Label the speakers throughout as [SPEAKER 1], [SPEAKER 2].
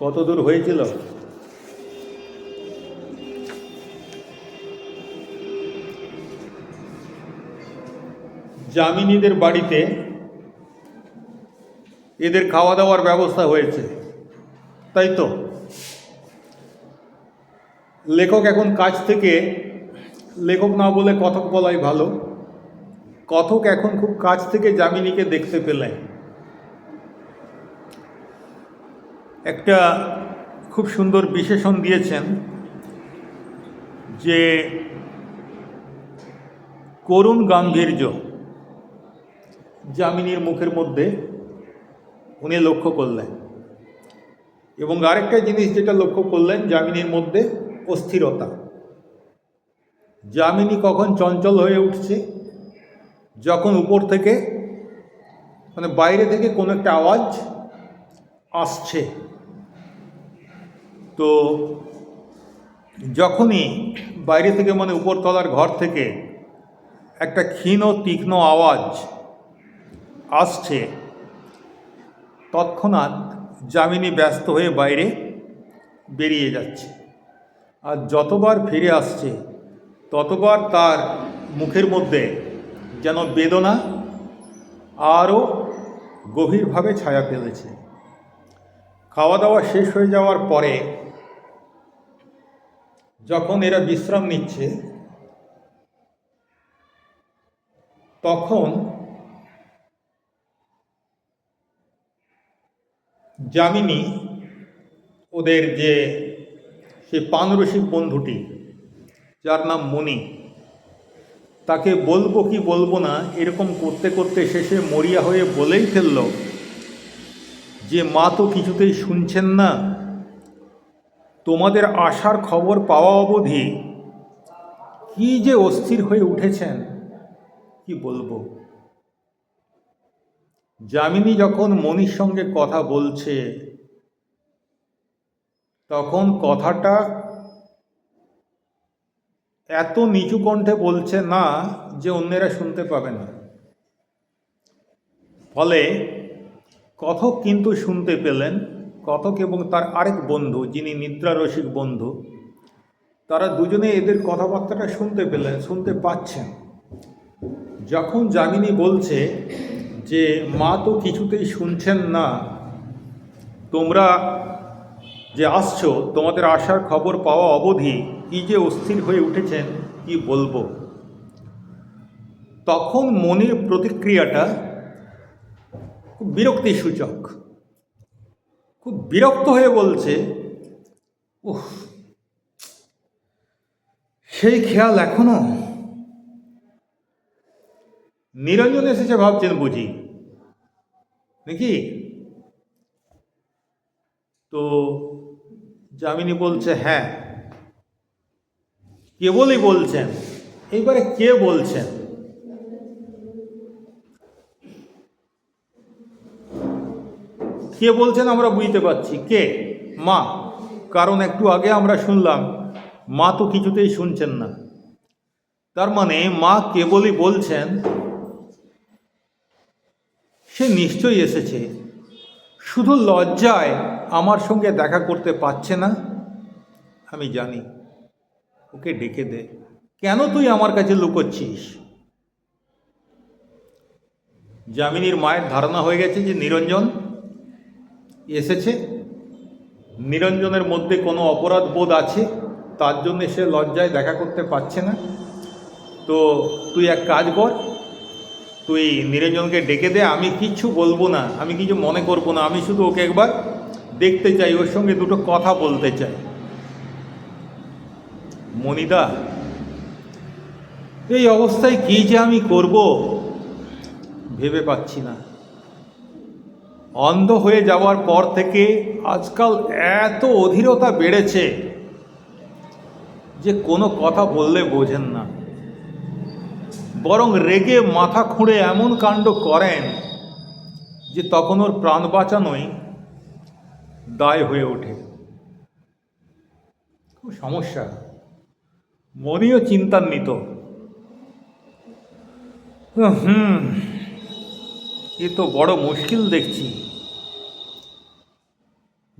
[SPEAKER 1] কত দূর হয়েছিল? জামিনীদের বাড়িতে এদের খাওয়া দাওয়ার ব্যবস্থা হয়েছে। তাই তো? লেখক এখন কাজ থেকে, লেখক না বলে কথক বলাই ভালো। কথক এখন খুব কাছ থেকে যামিনীকে দেখতে পেলেন। একটা খুব সুন্দর বিশেষণ দিয়েছেন যে করুণ গাম্ভীর্য যামিনীর মুখের মধ্যে উনি লক্ষ্য করলেন। এবং আরেকটা জিনিস যেটা লক্ষ্য করলেন, যামিনীর মধ্যে অস্থিরতা। যামিনী কখন চঞ্চল হয়ে উঠছে, যখন উপর থেকে মানে বাইরে থেকে কোনো একটা আওয়াজ আসছে। তো যখনই বাইরে থেকে মানে উপরতলার ঘর থেকে একটা ক্ষীণ তীক্ষ্ণ আওয়াজ আসছে, তৎক্ষণাৎ যামিনী ব্যস্ত হয়ে বাইরে বেরিয়ে যাচ্ছে। আর যতবার ফিরে আসছে, ততবার তার মুখের মধ্যে যেন বেদনা আরও গভীরভাবে ছায়া ফেলেছে। খাওয়া দাওয়া শেষ হয়ে যাওয়ার পরে যখন এরা বিশ্রাম নিচ্ছে, তখন যামিনী ওদের যে সে পানরসিক বন্ধুটি, যার নাম মণি তাকে বলব কি বলব না, এরকম করতে করতে শেষে মরিয়া হয়ে বলেই ফেলল, যে মা তো কিছুতেই শুনছেন না তোমাদের আসার খবর পাওয়া অবধি কি যে অস্থির হয়ে উঠেছেন, কি বলব? যামিনী যখন মনির সঙ্গে কথা বলছে, তখন কথাটা এত নিচু কণ্ঠে বলছে না যে অন্যেরা শুনতে পাবে না। ফলে কথক কিন্তু শুনতে পেলেন কথক এবং তার আরেক বন্ধু, যিনি নিদ্রারসিক বন্ধু, তারা দুজনে এদের কথাবার্তাটা শুনতে পেলেন শুনতে পাচ্ছেন। যখন যামিনী বলছে যে, মা তো কিছুতেই শুনছেন না, তোমরা যে আসছো, তোমাদের আসার খবর পাওয়া অবধি কি যে অস্থির হয়ে উঠেছেন, কি বলব? তখন মনের প্রতিক্রিয়াটা খুব বিরক্তি সূচক খুব বিরক্ত হয়ে বলছে উহ সেই খেয়াল এখনও? নিরঞ্জন এসেছে ভাবছেন বুঝি। নাকি? তো যামিনী বলছে হ্যাঁ। কেবলই বলছেন। এইবারে কে বলছেন? কে বলছেন আমরা বুঝতে পারছি? কে? মা। কারণ একটু আগে আমরা শুনলাম, মা তো কিছুতেই শুনছেন না। তার মানে মা কেবলই বলছেন, সে নিশ্চয়ই এসেছে। শুধু লজ্জায় আমার সঙ্গে দেখা করতে পারছে না? আমি জানি। ওকে ডেকে দে। কেন তুই আমার কাছে লুকোচ্ছিস? যামিনীর মায়ের ধারণা হয়ে গেছে যে নিরঞ্জন এসেছে। নিরঞ্জনের মধ্যে কোনো অপরাধ বোধ আছে? তার জন্য সে লজ্জায় দেখা করতে পারছে না। তো তুই এক কাজ কর, তুই নিরঞ্জনকে ডেকে দে, আমি কিচ্ছু বলব না, আমি কিছু মনে করব না, আমি শুধু ওকে একবার দেখতে চাই, ওর সঙ্গে দুটো কথা বলতে চাই। মনিদা এই অবস্থায় কি যে আমি করব ভেবে পাচ্ছি না। অন্ধ হয়ে যাওয়ার পর থেকে আজকাল এত অধীরতা বেড়েছে যে কোনো কথা বললে বোঝেন না। বরং রেগে মাথা খুঁড়ে এমন কাণ্ড করেন যে তখন ওর প্রাণ বাঁচানোই দায় হয়ে ওঠে। খুব সমস্যা। মনেও চিন্তান্বিত। হুম এ তো বড় মুশকিল দেখছি।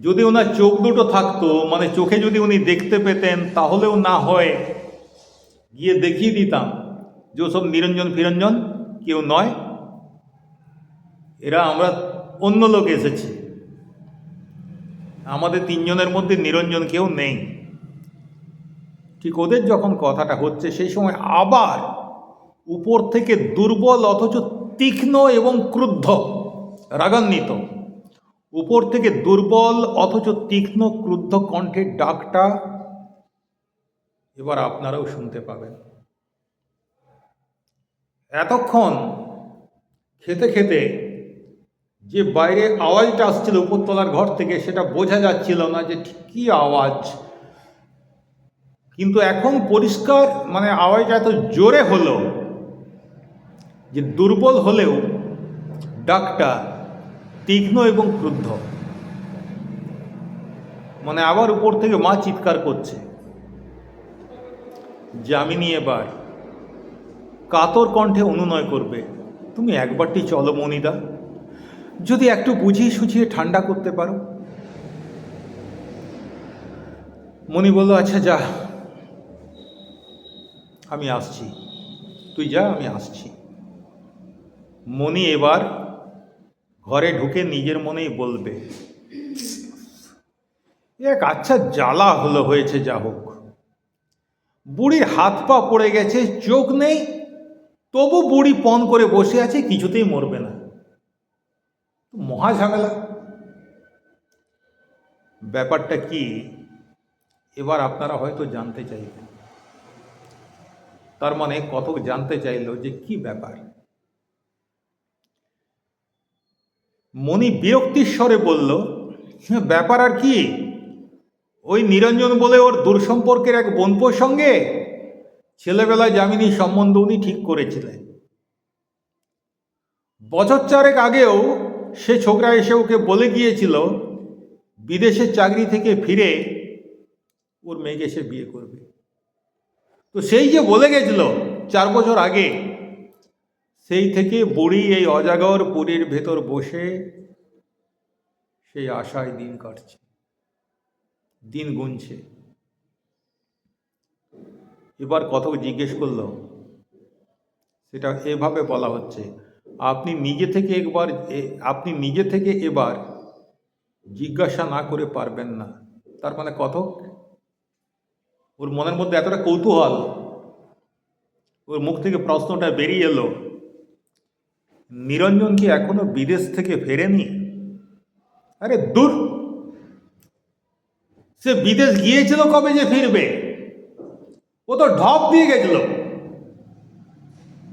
[SPEAKER 1] যদি ওনার চোখ দুটো থাকতো মানে চোখে যদি উনি দেখতে পেতেন, তাহলেও না হয়। গিয়ে দেখিয়ে দিতাম, যে সব নিরঞ্জন ফিরঞ্জন কেউ নয়। এরা আমরা অন্য লোক এসেছি। আমাদের তিনজনের মধ্যে নিরঞ্জন কেউ নেই। ঠিক ওদের যখন কথাটা হচ্ছে, সেই সময় আবার উপর থেকে দুর্বল অথচ তীক্ষ্ণ এবং ক্রুদ্ধ, রাগান্বিত। উপর থেকে দুর্বল অথচ তীক্ষ্ণ, ক্রুদ্ধ কণ্ঠের ডাকটা এবার আপনারাও শুনতে পাবেন। এতক্ষণ খেতে খেতে যে বাইরে আওয়াজটা আসছিল উপরতলার ঘর থেকে, সেটা বোঝা যাচ্ছিল না যে ঠিক কী আওয়াজ। কিন্তু এখন পরিষ্কার মানে আওয়াজটা এত জোরে হলো যে দুর্বল হলেও ডাকটা তীক্ষ্ণ এবং ক্রুদ্ধ। মানে আবার উপর থেকে মা চিৎকার করছে, যে যামিনী এবার কাতর কণ্ঠে অনুনয় করবে। তুমি একবারটি চলো মনিদা যদি একটু বুঝিয়ে সুঝিয়ে ঠান্ডা করতে পারো। মণি বলল আচ্ছা যা, আমি আসছি। তুই যা, আমি আসছি। মণি এবার ঘরে ঢুকে নিজের মনেই বলবে, এক আচ্ছা জ্বালা হলো হয়েছে যা হোক। বুড়ির হাত পা পড়ে গেছে, চোখ নেই, তবু বুড়ি পণ করে বসে আছে, কিছুতেই মরবে না। মহা ঝামেলা। ব্যাপারটা কি, এবার আপনারা হয়তো জানতে চাইবেন। তার মানে কত জানতে চাইলো যে কি ব্যাপার? মণি বিরক্তির স্বরে বলল "হ্যাঁ, ব্যাপার আর কি? ওই নিরঞ্জন বলে ওর দূর সম্পর্কের এক বোনপোর সঙ্গে? ছেলেবেলায় যামিনী সম্বন্ধ উনি ঠিক করেছিলেন। বছর চারেক আগেও সে ছোকরা এসে ওকে বলে গিয়েছিল বিদেশের চাকরি থেকে ফিরে ওর মেয়েকে সে বিয়ে করবে। তো সেই যে বলে গেছিল চার বছর আগে সেই থেকে বুড়ি এই অজাগর পুরীর ভেতর বসে সেই আশায় দিন কাটছে, দিন গুনছে। এবার কত জিজ্ঞেস করল, সেটা এভাবে বলা হচ্ছে, আপনি নিজে থেকে একবার আপনি নিজে থেকে এবার জিজ্ঞাসা না করে পারবেন না। তার মানে কত ওর মনের মধ্যে এতটা কৌতূহল, ওর মুখ থেকে প্রশ্নটা বেরিয়ে এলো। নিরঞ্জন কি এখনও বিদেশ থেকে ফেরেনি? আরে দূর। সে বিদেশ গিয়েছিল কবে যে ফিরবে? ও তো ঢপ দিয়ে গেছিল।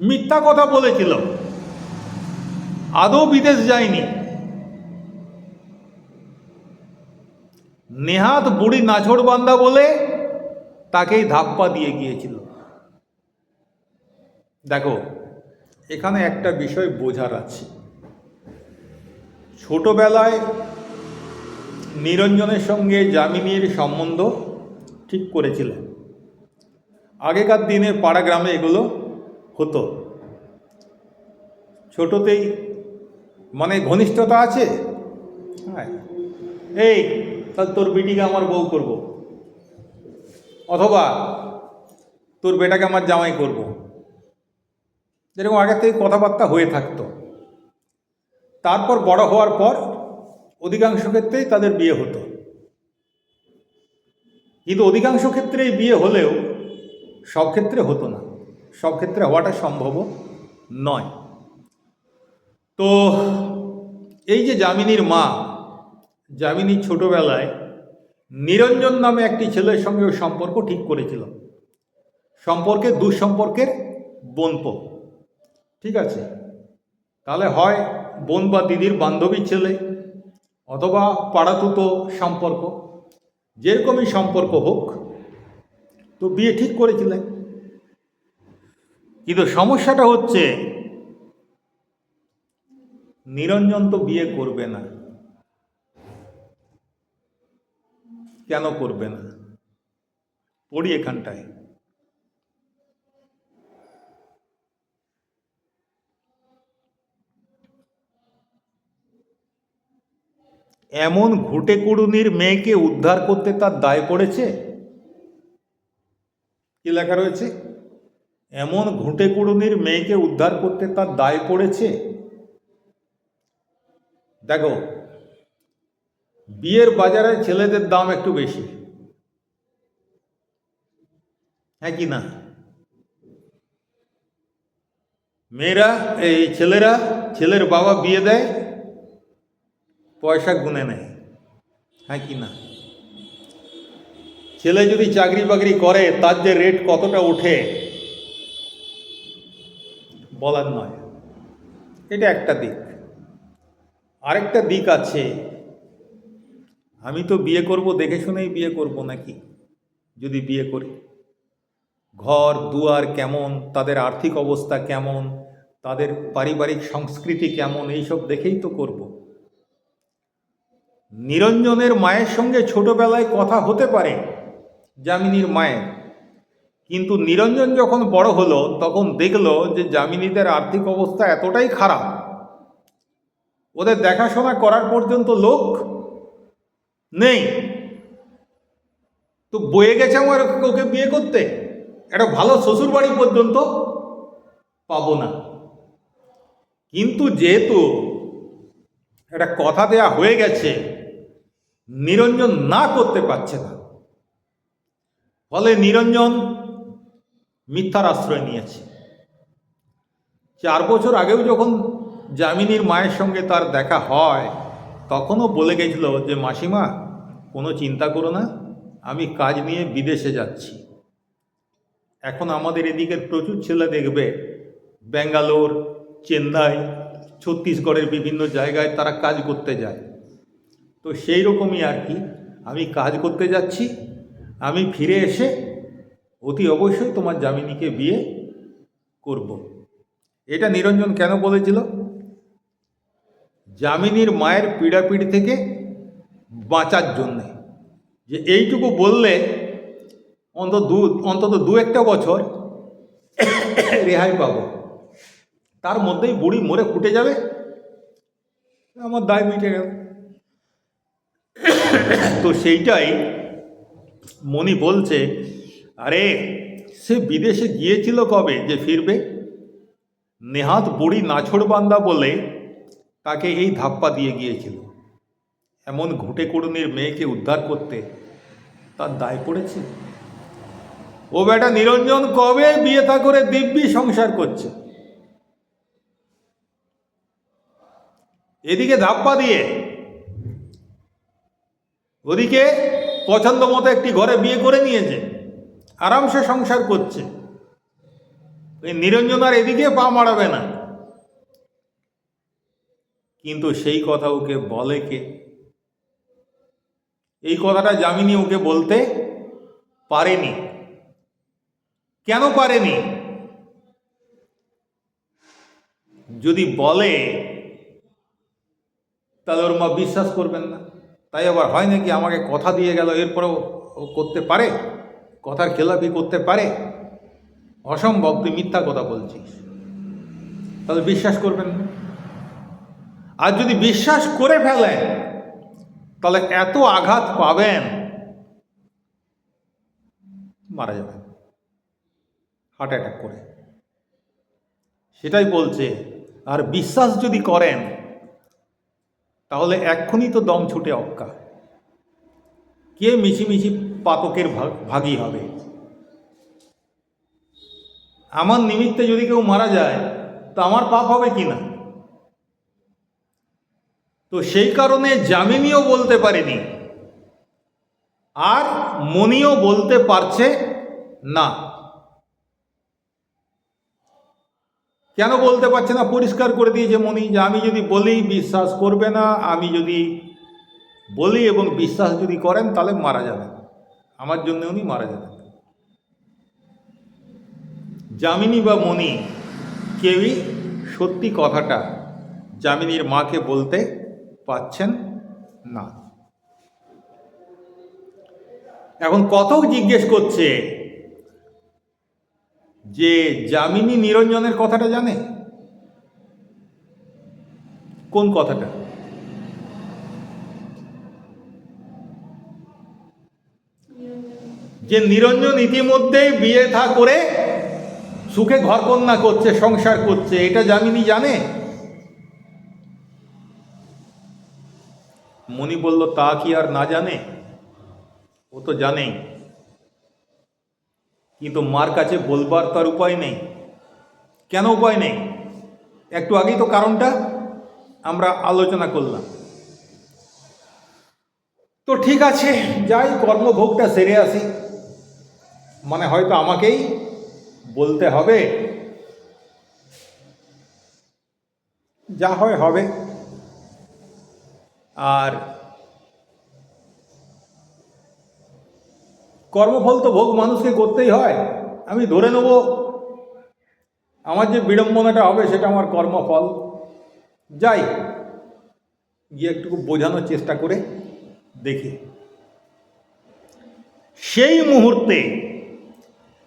[SPEAKER 1] মিথ্যা কথা বলেছিল। আদৌ বিদেশ যায়নি। নেহাত বুড়ি নাছড় বান্দা বলে তাকেই ধাপ্পা দিয়ে গিয়েছিল। দেখো এখানে একটা বিষয় বোঝার আছে। ছোটবেলায় নিরঞ্জনের সঙ্গে যামিনীর সম্বন্ধ ঠিক করেছিলেন। আগেকার দিনে পাড়া গ্রামে এগুলো হতো। ছোটতেই মানে ঘনিষ্ঠতা আছে? হ্যাঁ। এই, তাহলে তোর বিটিকে আমার বউ করব। অথবা তোর বেটাকে আমার জামাই করব। যেরকম আগের থেকে কথাবার্তা হয়ে থাকতো। তারপর বড় হওয়ার পর অধিকাংশ ক্ষেত্রেই তাদের বিয়ে হতো। কিন্তু অধিকাংশ ক্ষেত্রেই বিয়ে হলেও সব ক্ষেত্রে হতো না। সব ক্ষেত্রে হওয়াটা সম্ভব নয়। তো এই যে যামিনীর মা, যামিনী ছোটবেলায় নিরঞ্জন নামে একটি ছেলের সঙ্গে সম্পর্ক ঠিক করেছিল। সম্পর্কে দুঃসম্পর্কের বোনপো। ঠিক আছে? তাহলে হয় বোন বা দিদির বান্ধবীর ছেলে অথবা পাড়াতুতো সম্পর্ক, যেরকমই সম্পর্ক হোক, তো বিয়ে ঠিক করেছিলেন কিন্তু সমস্যাটা হচ্ছে, নিরঞ্জন তো বিয়ে করবে না। কেন করবে না? পড়ি এখানটায়। এমন ঘুটে কুড়ুনির মেয়েকে উদ্ধার করতে তার দায় পড়েছে? কি লেখা রয়েছে? এমন ঘুঁটে কুড়ুনির মেয়েকে উদ্ধার করতে তার দায় পড়েছে? দেখো, বিয়ের বাজারে ছেলেদের দাম একটু বেশি। হ্যাঁ কি না? মেয়েরা, এই ছেলেরা, ছেলের বাবা বিয়ে দেয় পয়সা গুনে নেয়। হ্যাঁ কি না? ছেলে যদি চাকরি বাকরি করে, তার যে রেট কতটা ওঠে, বলার নয়। এটা একটা দিক। আরেকটা দিক আছে, আমি তো বিয়ে করব, দেখে শুনেই বিয়ে করব নাকি? যদি বিয়ে করি। ঘর, দুয়ার কেমন, তাদের আর্থিক অবস্থা কেমন, তাদের পারিবারিক সংস্কৃতি কেমন, এইসব দেখেই তো করব। নিরঞ্জনের মায়ের সঙ্গে ছোটবেলায় কথা হতে পারে, যামিনীর মায়ের। কিন্তু নিরঞ্জন যখন বড় হলো, তখন দেখল যে যামিনীদের আর্থিক অবস্থা এতটাই খারাপ। ওদের দেখাশোনা করার পর্যন্ত লোক নেই। তো বয়ে গেছে আমার ওকে বিয়ে করতে। একটা ভালো শ্বশুর বাড়ি পর্যন্ত পাবো না। কিন্তু যেহেতু একটা কথা দেয়া হয়ে গেছে নিরঞ্জন না করতে পারছে না। ফলে নিরঞ্জন মিথ্যার আশ্রয় নিয়েছে। চার বছর আগেও যখন যামিনীর মায়ের সঙ্গে তার দেখা হয়, তখনও বলে গেছিল যে, মাসিমা, কোনো চিন্তা করো না, আমি কাজ নিয়ে বিদেশে যাচ্ছি। এখন আমাদের এদিকের প্রচুর ছেলে দেখবে। ব্যাঙ্গালোর, চেন্নাই, ছত্তিশগড়ের বিভিন্ন জায়গায় তারা কাজ করতে যায়। তো সেই রকমই আর কি। আমি কাজ করতে যাচ্ছি, আমি ফিরে এসে অতি অবশ্যই তোমার জামিনীকে বিয়ে করব। এটা নিরঞ্জন কেন বলেছিল? জামিনীর মায়ের পীড়াপিড়ি থেকে বাঁচার জন্যে। যে এইটুকু বললে অন্তত দু অন্তত দু একটা বছর রেহাই পাবো। তার মধ্যেই বুড়ি মরে ফুটে যাবে। আমার দায় মিটে গেল। তো সেইটাই মণি বলছে, আরে, সে বিদেশে গিয়েছিল কবে যে ফিরবে? নেহাত বুড়ি নাছড় বান্দা বলে তাকে এই ধাপ্পা দিয়ে গিয়েছিল। এমন ঘুটে কুড়ুনির মেয়েকে উদ্ধার করতে তার দায় পড়েছে। ও বেটা নিরঞ্জন কবে বিয়ে থা করে দিব্যি সংসার করছে? এদিকে ধাপ্পা দিয়ে ওদিকে পছন্দ মতো একটি ঘরে বিয়ে করে নিয়েছে। আরামসে সংসার করছে। ওই নিরঞ্জন আর এদিকে পা মারাবে না। কিন্তু সেই কথা ওকে বলে কে? এই কথাটা যামিনী ওকে বলতে পারেনি। কেন পারেনি? যদি বলে, তাহলে ওর মা বিশ্বাস করবেন না। তাই আবার হয় নাকি আমাকে কথা দিয়ে গেল, এরপরেও ও করতে পারে? কথার খেলাপি করতে পারে? অসম্ভব, তুই মিথ্যা কথা বলছিস। তাহলে বিশ্বাস করবেন না? আর যদি বিশ্বাস করে ফেলেন, তাহলে এত আঘাত পাবেন, মারা যাবেন। হার্ট অ্যাটাক করে। সেটাই বলছে, আর বিশ্বাস যদি করেন তাহলে এক্ষুনি তো দম ছুটে অক্কা। কে মিছিমিছি পাতকের ভাগ- হবে? আমার নিমিত্তে যদি কেউ মারা যায়, তো আমার পাপ হবে কি না? তো সেই কারণে জামিনীও বলতে পারেনি। আর মনিও বলতে পারছে না। কেন বলতে পারছে না? পরিষ্কার করে দিয়েছে মনি যে আমি যদি বলি বিশ্বাস করবে না, আমি যদি বলি এবং বিশ্বাস যদি করেন, তাহলে মারা যাবেন। আমার জন্য উনি মারা যাবেন। যামিনী বা মনি, কেউই সত্যি কথাটা যামিনীর মাকে বলতে পাচ্ছেন না। এখন কথক জিজ্ঞেস করছে যে যামিনী নিরঞ্জনের কথাটা জানে? কোন কথাটা? যে নিরঞ্জন ইতিমধ্যেই বিয়ে থা করে সুখে ঘরকন্যা করছে, সংসার করছে, এটা যামিনী জানে? মণি বলল, তা কি আর না জানে? ও তো জানেই। কিন্তু মার কাছে বলবার তার উপায় নেই। কেন উপায় নেই? একটু আগেই তো কারণটা আমরা আলোচনা করলাম। তো ঠিক আছে, যাই, কর্মভোগটা সেরে আসি। মানে হয়তো আমাকেই বলতে হবে। যা হয় হবে। আর কর্মফল তো ভোগ মানুষকে করতেই হয়। আমি ধরে নেব, আমার যে বিড়ম্বনাটা হবে সেটা আমার কর্মফল। যাই, গিয়ে একটু বোঝানোর চেষ্টা করে দেখি। সেই মুহূর্তে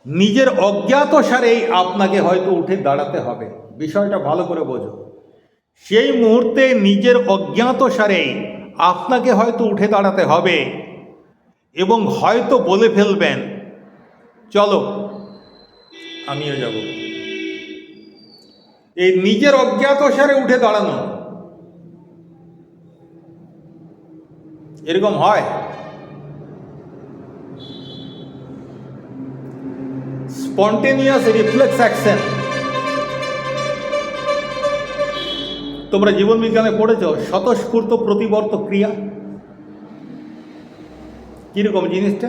[SPEAKER 1] নিজের অজ্ঞাত সারেই আপনাকে হয়তো উঠে দাঁড়াতে হবে। বিষয়টা ভালো করে বোঝো। সেই মুহূর্তে নিজের অজ্ঞাত সারেই আপনাকে হয়তো উঠে দাঁড়াতে হবে। এবং হয়তো বলে ফেলবেন, চলো, আমিও যাব। এই নিজের অজ্ঞাত সারে উঠে দাঁড়ানো। এরকম হয়। Spontaneous reflex action. তোমরা জীবন বিজ্ঞানে পড়েছ, স্বতঃস্ফূর্ত প্রতিবর্ত ক্রিয়া। কীরকম জিনিসটা?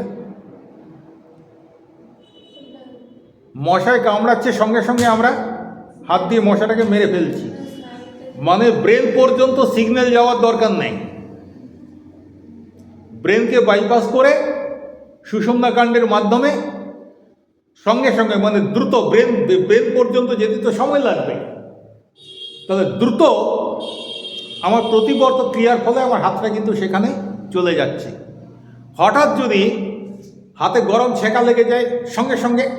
[SPEAKER 1] মশায় কামড়াচ্ছে সঙ্গে সঙ্গে আমরা হাত দিয়ে মশাটাকে মেরে ফেলছি। মানে ব্রেন পর্যন্ত সিগন্যাল যাওয়ার দরকার নেই। ব্রেনকে বাইপাস করে সুষমনা কাণ্ডের মাধ্যমে সঙ্গে সঙ্গে মানে দ্রুত ব্রেন ব্রেন পর্যন্ত যেতে তো সময় লাগবে। তাহলে দ্রুত আমার প্রতিবর্ত ক্রিয়ার ফলে আমার হাতটা কিন্তু সেখানে চলে যাচ্ছে। হঠাৎ যদি হাতে গরম ছেঁকা লেগে যায়, সঙ্গে সঙ্গে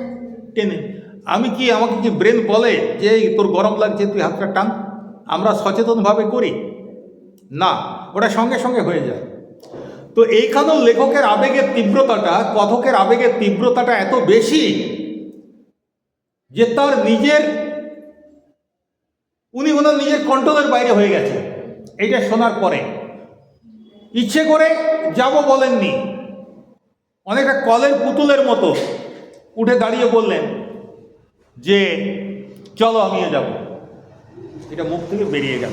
[SPEAKER 1] টেনে। আমি কি, আমাকে কি ব্রেন বলে যে তোর গরম লাগছে, তুই হাতটা টান? আমরা সচেতনভাবে করি। না, ওটা সঙ্গে সঙ্গে হয়ে যায়। তো এইখানেও লেখকের আবেগের তীব্রতাটা, কথকের আবেগের তীব্রতাটা এত বেশি যে তার নিজের, উনি ওনার নিজের কন্ট্রোলের বাইরে হয়ে গেছে। এইটা শোনার পরে। ইচ্ছে করে যাব বলেননি। অনেকটা কলের পুতুলের মতো উঠে দাঁড়িয়ে বললেন, যে, চলো আমিও যাব। এটা মুখ থেকে বেরিয়ে গেল।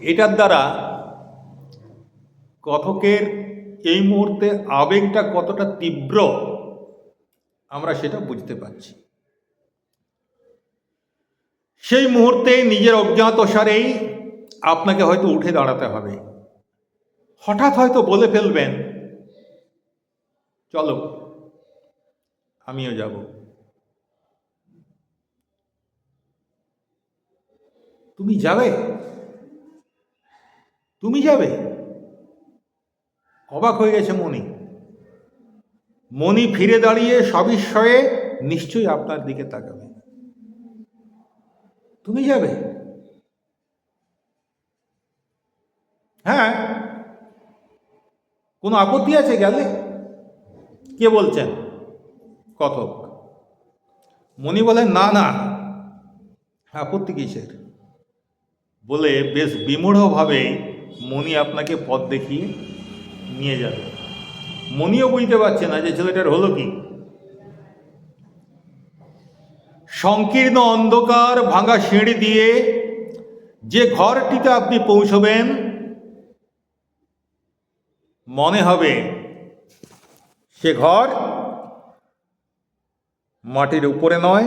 [SPEAKER 1] এটার দ্বারা কথকের এই মুহূর্তে আবেগটা কতটা তীব্র, আমরা সেটা বুঝতে পারছি। সেই মুহূর্তে নিজের অজ্ঞাত সারেই আপনাকে হয়তো উঠে দাঁড়াতে হবে। হঠাৎ হয়তো বলে ফেলবেন চলো, আমিও যাব। তুমি যাবে? তুমি যাবে? অবাক হয়ে গেছে মণি। মণি ফিরে দাঁড়িয়ে সবিস্ময়ে নিশ্চয়ই আপনার দিকে তাকাবে। তুমি যাবে? হ্যাঁ। কোনো আপত্তি আছে গেলে? কে বলছেন? কথক। মণি বলেন, না না, আপত্তি কিসের? বলে বেশ বিমূঢ়ভাবে মণি আপনাকে পথ দেখিয়ে নিয়ে যাবে। মনিও বুঝতে পারছে না যে ছেলেটার হলো কি। সংকীর্ণ অন্ধকার ভাঙা সিঁড়ি দিয়ে যে ঘরটিতে আপনি পৌঁছবেন, মনে হবে সে ঘর মাটির উপরে নয়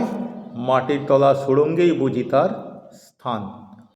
[SPEAKER 1] মাটির তলা সুড়ঙ্গেই বুঝি তার স্থান।